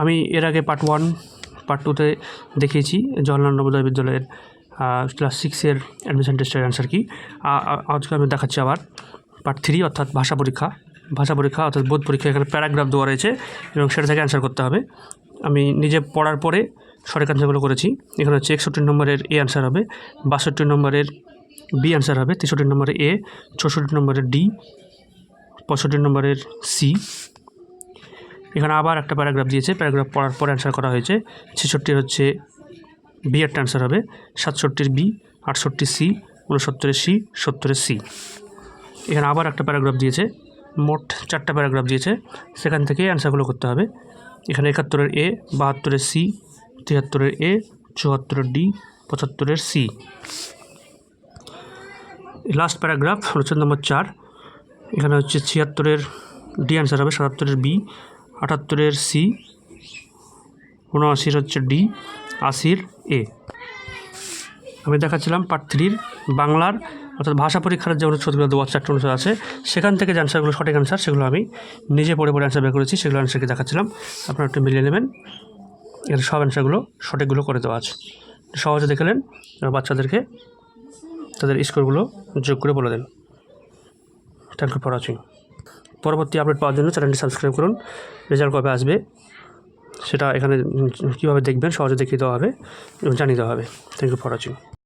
আমি এর আগে পার্ট ওয়ান পার্ট টুতে দেখিয়েছি, জওয়াহরলাল নবোদয় বিদ্যালয়ের ক্লাস সিক্সের অ্যাডমিশন টেস্টের অ্যান্সার কি। আজকে আমি দেখাচ্ছি আবার পার্ট থ্রি অর্থাৎ ভাষা পরীক্ষা। ভাষা পরীক্ষা, অর্থাৎ বোধ পরীক্ষা, এখানে প্যারাগ্রাফ দেওয়া রয়েছে এবং সেটা থেকে অ্যান্সার করতে হবে। আমি নিজে পড়ার পরে সঠিক অ্যান্সারগুলো করেছি। এখানে হচ্ছে একষট্টি নম্বরের এ অ্যান্সার হবে, বাষট্টি নম্বরের বি অ্যান্সার হবে, তেষট্টি নম্বরের এ চৌষট্টি নম্বরের ডি পঁয়ষট্টি নম্বরের সি এখানে আবার একটা প্যারাগ্রাফ দিয়েছে। প্যারাগ্রাফ পড়ার পরে অ্যান্সার করা হয়েছে। ছেষট্টির হচ্ছে বি একটা অ্যান্সার হবে। সাতষট্টির বি আটষট্টি সি উনসত্তরের সি সত্তরের সি এখানে আবার একটা প্যারাগ্রাফ দিয়েছে। মোট চারটা প্যারাগ্রাফ দিয়েছে। সেখান থেকে অ্যান্সারগুলো করতে হবে। এখানে একাত্তরের এ বাহাত্তরের সি তিয়াত্তরের এ চুয়াত্তরের ডি পঁচাত্তরের সি লাস্ট প্যারাগ্রাফ অনুচ্ছেদ নম্বর চার। এখানে হচ্ছে ছিয়াত্তরের ডি অ্যান্সার হবে, সাতাত্তরের বি আটাত্তরের সি, উনআশির হচ্ছে ডি, আশির এ। আমি দেখাচ্ছিলাম পার্ট থ্রির বাংলার, অর্থাৎ ভাষা পরীক্ষার যে অনুচ্ছেদগুলো দেওয়া চারটে অনুচ্ছেদ আছে, সেখান থেকে যে অ্যান্সারগুলো সঠিক অ্যান্সার সেগুলো আমি নিজে পড়ে পড়ে অ্যান্সার বের করেছি, সেগুলো অ্যান্সারকে দেখাচ্ছিলাম। আপনারা একটু মিলিয়ে নেবেন। এখানে সব অ্যান্সারগুলো সঠিকগুলো করে দেওয়া আছে। সহজে দেখালেন বাচ্চাদেরকে তাদের স্কোরগুলো যোগ করে বলে দেন। থ্যাংক ইউ ফর ওয়াচিং পরবর্তী আপডেট পাওয়ার জন্য চ্যানেলটি সাবস্ক্রাইব করুন। রেজাল্ট কবে আসবে সেটা এখানে কীভাবে দেখবেন সহজে দেখিয়ে দেওয়া হবে এবং জানিয়ে দেওয়া হবে। Thank you for watching